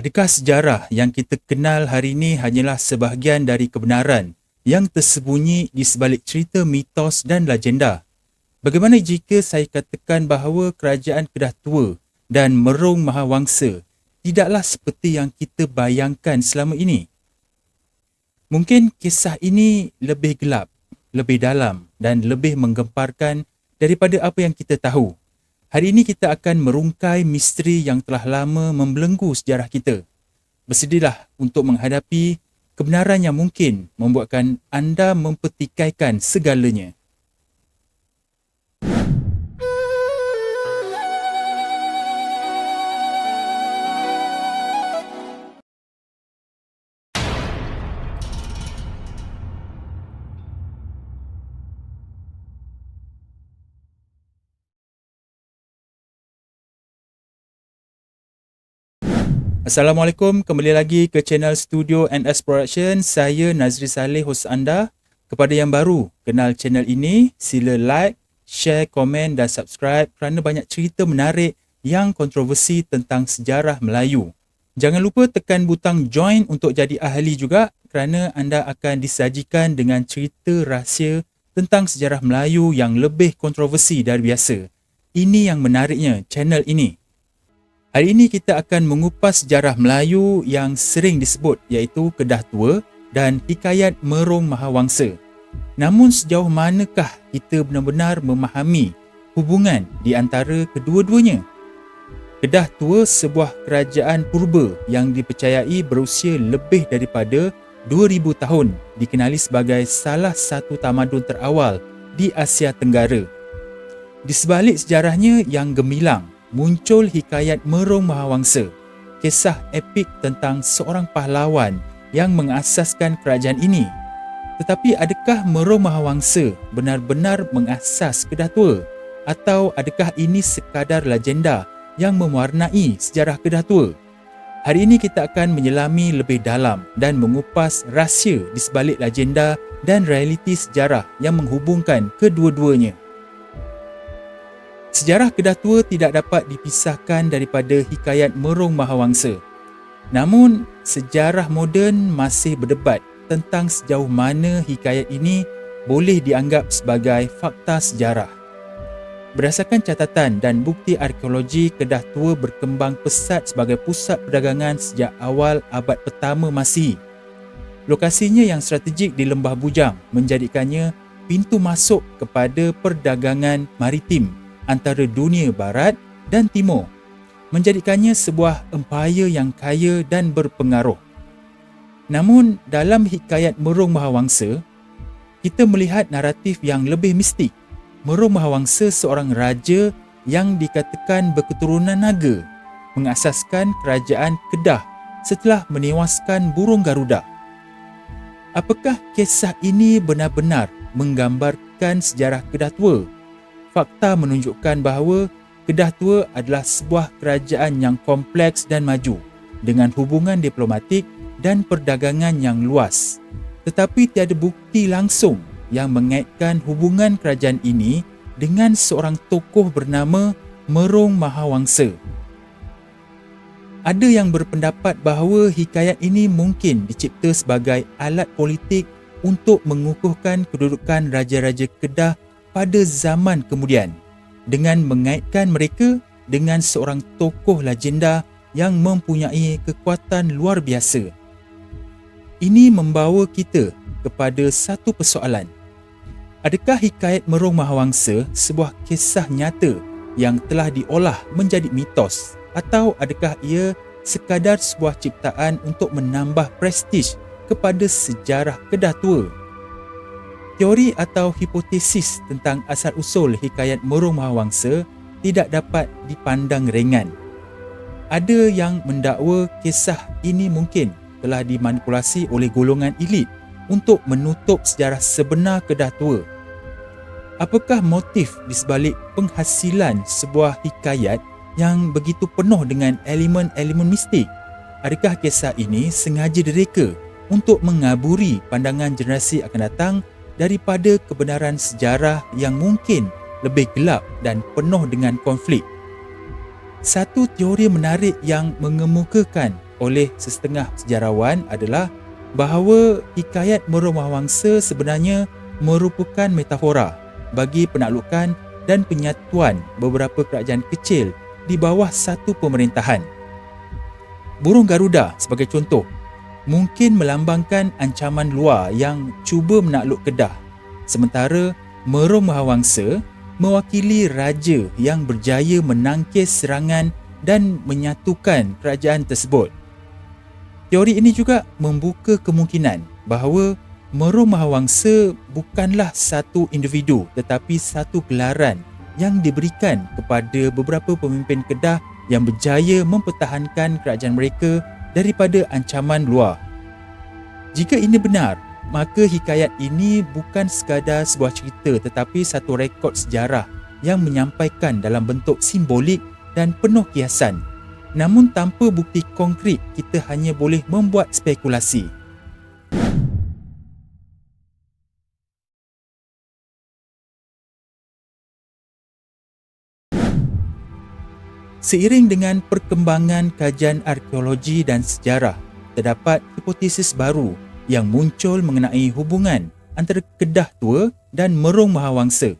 Adakah sejarah yang kita kenal hari ini hanyalah sebahagian dari kebenaran yang tersembunyi di sebalik cerita mitos dan legenda? Bagaimana jika saya katakan bahawa kerajaan Kedah Tua dan Merung Mahawangsa tidaklah seperti yang kita bayangkan selama ini? Mungkin kisah ini lebih gelap, lebih dalam dan lebih menggemparkan daripada apa yang kita tahu. Hari ini kita akan merungkai misteri yang telah lama membelenggu sejarah kita. Bersedilah untuk menghadapi kebenaran yang mungkin membuatkan anda mempertikaikan segalanya. Assalamualaikum, kembali lagi ke channel Studio NS Production. Saya Nazri Saleh, host anda. Kepada yang baru kenal channel ini, sila like, share, komen dan subscribe kerana banyak cerita menarik yang kontroversi tentang sejarah Melayu. Jangan lupa tekan butang join untuk jadi ahli juga kerana anda akan disajikan dengan cerita rahsia tentang sejarah Melayu yang lebih kontroversi dari biasa. Ini yang menariknya channel ini. Hari ini kita akan mengupas sejarah Melayu yang sering disebut iaitu Kedah Tua dan Hikayat Merong Mahawangsa. Namun sejauh manakah kita benar-benar memahami hubungan di antara kedua-duanya? Kedah Tua sebuah kerajaan purba yang dipercayai berusia lebih daripada 2000 tahun dikenali sebagai salah satu tamadun terawal di Asia Tenggara. Di sebalik sejarahnya yang gemilang, muncul hikayat Merong Mahawangsa, kisah epik tentang seorang pahlawan yang mengasaskan kerajaan ini. Tetapi adakah Merong Mahawangsa benar-benar mengasas Kedah Tua? Atau adakah ini sekadar legenda yang mewarnai sejarah Kedah Tua? Hari ini kita akan menyelami lebih dalam dan mengupas rahsia di sebalik legenda dan realiti sejarah yang menghubungkan kedua-duanya. Sejarah Kedah Tua tidak dapat dipisahkan daripada hikayat Merong Mahawangsa. Namun, sejarah moden masih berdebat tentang sejauh mana hikayat ini boleh dianggap sebagai fakta sejarah. Berdasarkan catatan dan bukti arkeologi, Kedah Tua berkembang pesat sebagai pusat perdagangan sejak awal abad pertama Masihi. Lokasinya yang strategik di Lembah Bujang menjadikannya pintu masuk kepada perdagangan maritim antara dunia barat dan timur menjadikannya sebuah empayar yang kaya dan berpengaruh. Namun dalam hikayat Merung Mahawangsa, kita melihat naratif yang lebih mistik. Merung Mahawangsa seorang raja yang dikatakan berketurunan naga mengasaskan kerajaan Kedah setelah menewaskan burung Garuda. Apakah kisah ini benar-benar menggambarkan sejarah Kedah tua fakta menunjukkan bahawa Kedah Tua adalah sebuah kerajaan yang kompleks dan maju dengan hubungan diplomatik dan perdagangan yang luas. Tetapi tiada bukti langsung yang mengaitkan hubungan kerajaan ini dengan seorang tokoh bernama Merong Mahawangsa. Ada yang berpendapat bahawa hikayat ini mungkin dicipta sebagai alat politik untuk mengukuhkan kedudukan Raja-Raja Kedah pada zaman kemudian dengan mengaitkan mereka dengan seorang tokoh legenda yang mempunyai kekuatan luar biasa. Ini membawa kita kepada satu persoalan. Adakah hikayat Merong Mahawangsa sebuah kisah nyata yang telah diolah menjadi mitos atau adakah ia sekadar sebuah ciptaan untuk menambah prestij kepada sejarah Kedah Tua? Teori atau hipotesis tentang asal-usul hikayat Merong Mahawangsa tidak dapat dipandang ringan. Ada yang mendakwa kisah ini mungkin telah dimanipulasi oleh golongan elit untuk menutup sejarah sebenar Kedah Tua. Apakah motif di sebalik penghasilan sebuah hikayat yang begitu penuh dengan elemen-elemen mistik? Adakah kisah ini sengaja direka untuk mengaburi pandangan generasi akan datang daripada kebenaran sejarah yang mungkin lebih gelap dan penuh dengan konflik. Satu teori menarik yang mengemukakan oleh sesetengah sejarawan adalah bahawa hikayat Merom Mahawangsa sebenarnya merupakan metafora bagi penaklukan dan penyatuan beberapa kerajaan kecil di bawah satu pemerintahan. Burung Garuda sebagai contoh mungkin melambangkan ancaman luar yang cuba menakluk Kedah sementara Merom Mahawangsa mewakili raja yang berjaya menangkis serangan dan menyatukan kerajaan tersebut. Teori ini juga membuka kemungkinan bahawa Merom Mahawangsa bukanlah satu individu tetapi satu gelaran yang diberikan kepada beberapa pemimpin Kedah yang berjaya mempertahankan kerajaan mereka daripada ancaman luar. Jika ini benar, maka hikayat ini bukan sekadar sebuah cerita tetapi satu rekod sejarah yang menyampaikan dalam bentuk simbolik dan penuh kiasan. Namun tanpa bukti konkret, kita hanya boleh membuat spekulasi. Seiring dengan perkembangan kajian arkeologi dan sejarah, terdapat hipotesis baru yang muncul mengenai hubungan antara Kedah Tua dan Merung Mahawangsa.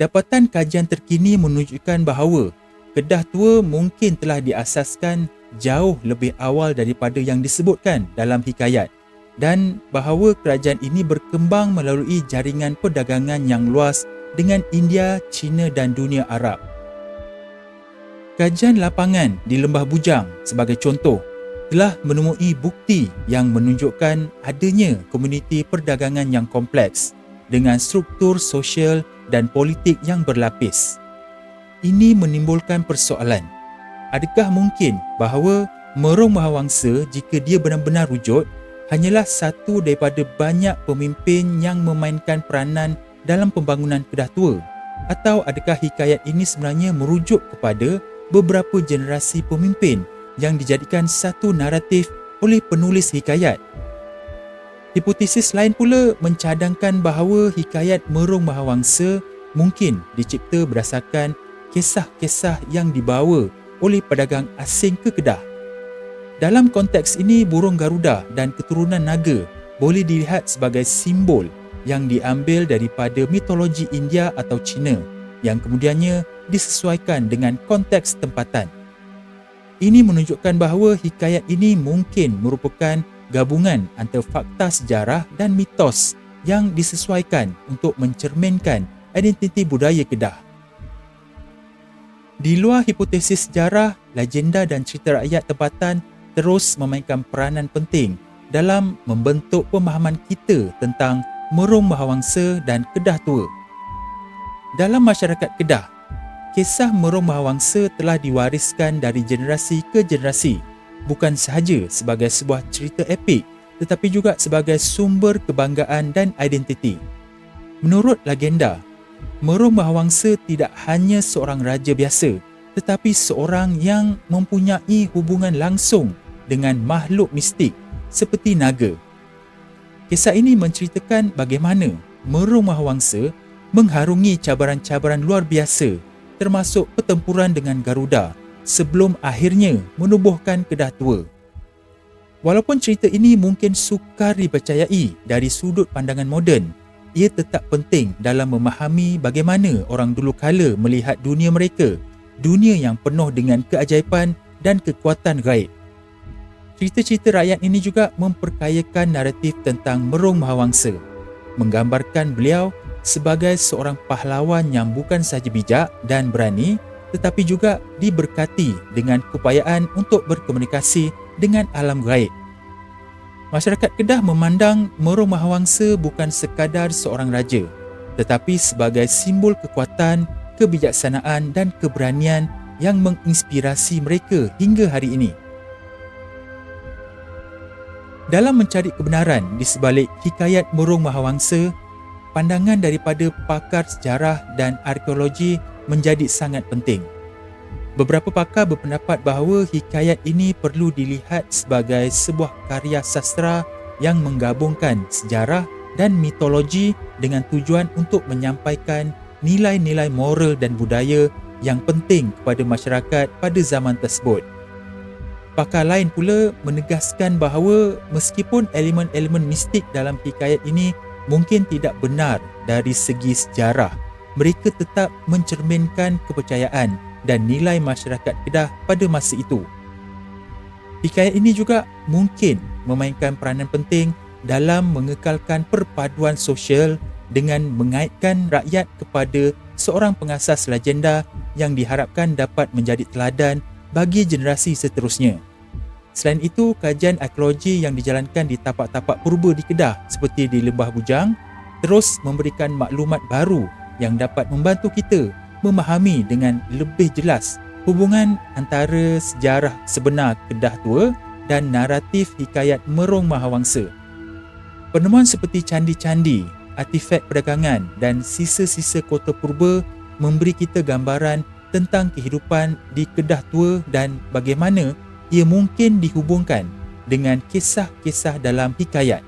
Dapatan kajian terkini menunjukkan bahawa Kedah Tua mungkin telah diasaskan jauh lebih awal daripada yang disebutkan dalam hikayat dan bahawa kerajaan ini berkembang melalui jaringan perdagangan yang luas dengan India, China dan dunia Arab. Kajian lapangan di Lembah Bujang sebagai contoh telah menemui bukti yang menunjukkan adanya komuniti perdagangan yang kompleks dengan struktur sosial dan politik yang berlapis. Ini menimbulkan persoalan. Adakah mungkin bahawa Merong Mahawangsa jika dia benar-benar wujud hanyalah satu daripada banyak pemimpin yang memainkan peranan dalam pembangunan Kedah Tua? Atau adakah hikayat ini sebenarnya merujuk kepada beberapa generasi pemimpin yang dijadikan satu naratif oleh penulis hikayat. Hipotesis lain pula mencadangkan bahawa hikayat Merung Mahawangsa mungkin dicipta berdasarkan kisah-kisah yang dibawa oleh pedagang asing ke Kedah. Dalam konteks ini, burung Garuda dan keturunan naga boleh dilihat sebagai simbol yang diambil daripada mitologi India atau Cina yang kemudiannya disesuaikan dengan konteks tempatan. Ini menunjukkan bahawa hikayat ini mungkin merupakan gabungan antara fakta sejarah dan mitos yang disesuaikan untuk mencerminkan identiti budaya Kedah. Di luar hipotesis sejarah, legenda dan cerita rakyat tempatan terus memainkan peranan penting dalam membentuk pemahaman kita tentang Merom Mahawangsa dan Kedah Tua. Dalam masyarakat Kedah, kisah Merom Mahawangsa telah diwariskan dari generasi ke generasi bukan sahaja sebagai sebuah cerita epik tetapi juga sebagai sumber kebanggaan dan identiti. Menurut legenda, Merom Mahawangsa tidak hanya seorang raja biasa tetapi seorang yang mempunyai hubungan langsung dengan makhluk mistik seperti naga. Kisah ini menceritakan bagaimana Merom Mahawangsa mengharungi cabaran-cabaran luar biasa termasuk pertempuran dengan Garuda sebelum akhirnya menubuhkan Kedah Tua. Walaupun cerita ini mungkin sukar dipercayai dari sudut pandangan moden, ia tetap penting dalam memahami bagaimana orang dulu kala melihat dunia mereka, dunia yang penuh dengan keajaiban dan kekuatan gaib. Cerita-cerita rakyat ini juga memperkayakan naratif tentang Merung Mahawangsa, menggambarkan beliau sebagai seorang pahlawan yang bukan sahaja bijak dan berani tetapi juga diberkati dengan keupayaan untuk berkomunikasi dengan alam gaib. Masyarakat Kedah memandang Merung Mahawangsa bukan sekadar seorang raja tetapi sebagai simbol kekuatan, kebijaksanaan dan keberanian yang menginspirasi mereka hingga hari ini. Dalam mencari kebenaran di sebalik hikayat Merung Mahawangsa, pandangan daripada pakar sejarah dan arkeologi menjadi sangat penting. Beberapa pakar berpendapat bahawa hikayat ini perlu dilihat sebagai sebuah karya sastra yang menggabungkan sejarah dan mitologi dengan tujuan untuk menyampaikan nilai-nilai moral dan budaya yang penting kepada masyarakat pada zaman tersebut. Pakar lain pula menegaskan bahawa meskipun elemen-elemen mistik dalam hikayat ini mungkin tidak benar dari segi sejarah, mereka tetap mencerminkan kepercayaan dan nilai masyarakat Kedah pada masa itu. Hikayat ini juga mungkin memainkan peranan penting dalam mengekalkan perpaduan sosial dengan mengaitkan rakyat kepada seorang pengasas legenda yang diharapkan dapat menjadi teladan bagi generasi seterusnya. Selain itu, kajian arkeologi yang dijalankan di tapak-tapak purba di Kedah seperti di Lembah Bujang terus memberikan maklumat baru yang dapat membantu kita memahami dengan lebih jelas hubungan antara sejarah sebenar Kedah Tua dan naratif hikayat Merong Mahawangsa. Penemuan seperti candi-candi, artifak perdagangan dan sisa-sisa kota purba memberi kita gambaran tentang kehidupan di Kedah Tua dan bagaimana ia mungkin dihubungkan dengan kisah-kisah dalam hikayat.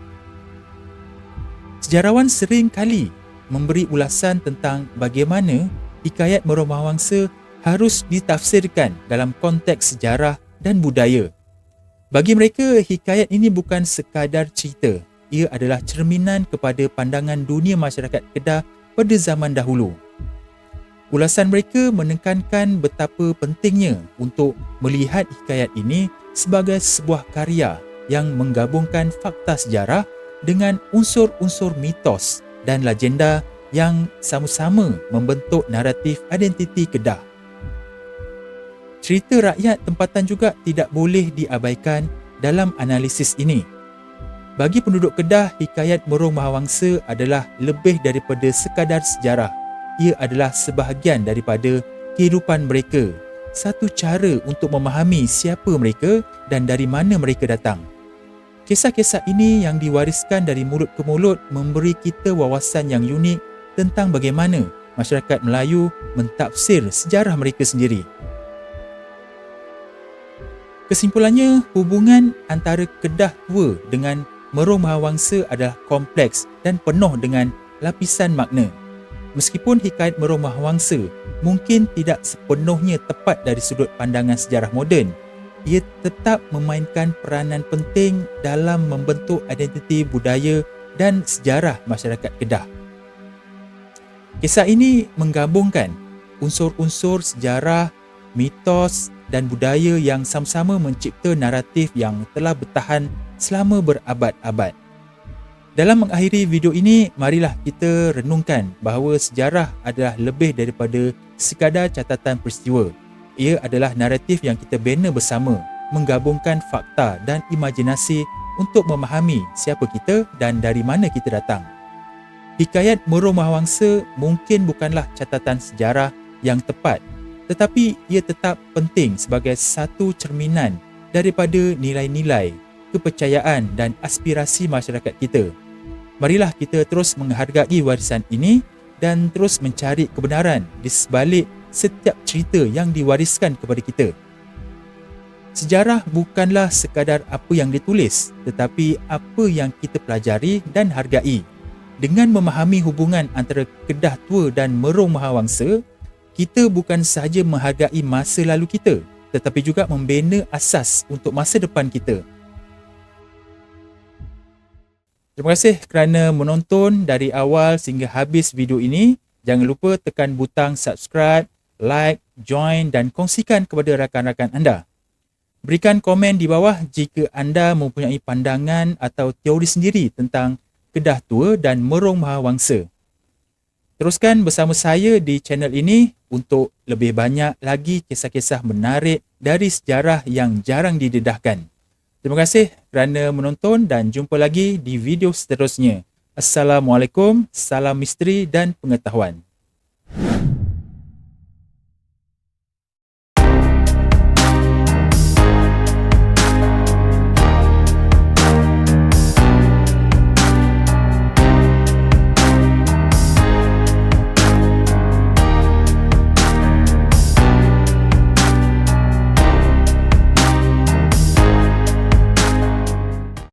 Sejarawan sering kali memberi ulasan tentang bagaimana hikayat Meromahwangsa harus ditafsirkan dalam konteks sejarah dan budaya. Bagi mereka, hikayat ini bukan sekadar cerita. Ia adalah cerminan kepada pandangan dunia masyarakat Kedah pada zaman dahulu. Ulasan mereka menekankan betapa pentingnya untuk melihat hikayat ini sebagai sebuah karya yang menggabungkan fakta sejarah dengan unsur-unsur mitos dan legenda yang sama-sama membentuk naratif identiti Kedah. Cerita rakyat tempatan juga tidak boleh diabaikan dalam analisis ini. Bagi penduduk Kedah, hikayat Merong Mahawangsa adalah lebih daripada sekadar sejarah ia adalah sebahagian daripada kehidupan mereka. Satu cara untuk memahami siapa mereka dan dari mana mereka datang. Kisah-kisah ini yang diwariskan dari mulut ke mulut memberi kita wawasan yang unik tentang bagaimana masyarakat Melayu mentafsir sejarah mereka sendiri. Kesimpulannya, hubungan antara Kedah Tua dengan Merong Mahawangsa adalah kompleks dan penuh dengan lapisan makna. Meskipun hikayat Merong Mahawangsa mungkin tidak sepenuhnya tepat dari sudut pandangan sejarah moden, ia tetap memainkan peranan penting dalam membentuk identiti budaya dan sejarah masyarakat Kedah. Kisah ini menggabungkan unsur-unsur sejarah, mitos dan budaya yang sama-sama mencipta naratif yang telah bertahan selama berabad-abad. Dalam mengakhiri video ini, marilah kita renungkan bahawa sejarah adalah lebih daripada sekadar catatan peristiwa. Ia adalah naratif yang kita bina bersama, menggabungkan fakta dan imajinasi untuk memahami siapa kita dan dari mana kita datang. Hikayat Merong Mahawangsa mungkin bukanlah catatan sejarah yang tepat, tetapi ia tetap penting sebagai satu cerminan daripada nilai-nilai, kepercayaan dan aspirasi masyarakat kita marilah kita terus menghargai warisan ini dan terus mencari kebenaran di sebalik setiap cerita yang diwariskan kepada kita. Sejarah bukanlah sekadar apa yang ditulis, tetapi apa yang kita pelajari dan hargai. Dengan memahami hubungan antara Kedah Tua dan Merong Mahawangsa, kita bukan sahaja menghargai masa lalu kita, tetapi juga membina asas untuk masa depan kita. Terima kasih kerana menonton dari awal sehingga habis video ini. Jangan lupa tekan butang subscribe, like, join dan kongsikan kepada rakan-rakan anda. Berikan komen di bawah jika anda mempunyai pandangan atau teori sendiri tentang Kedah Tua dan Merong Mahawangsa. Teruskan bersama saya di channel ini untuk lebih banyak lagi kisah-kisah menarik dari sejarah yang jarang didedahkan. Terima kasih kerana menonton dan jumpa lagi di video seterusnya. Assalamualaikum, salam misteri dan pengetahuan.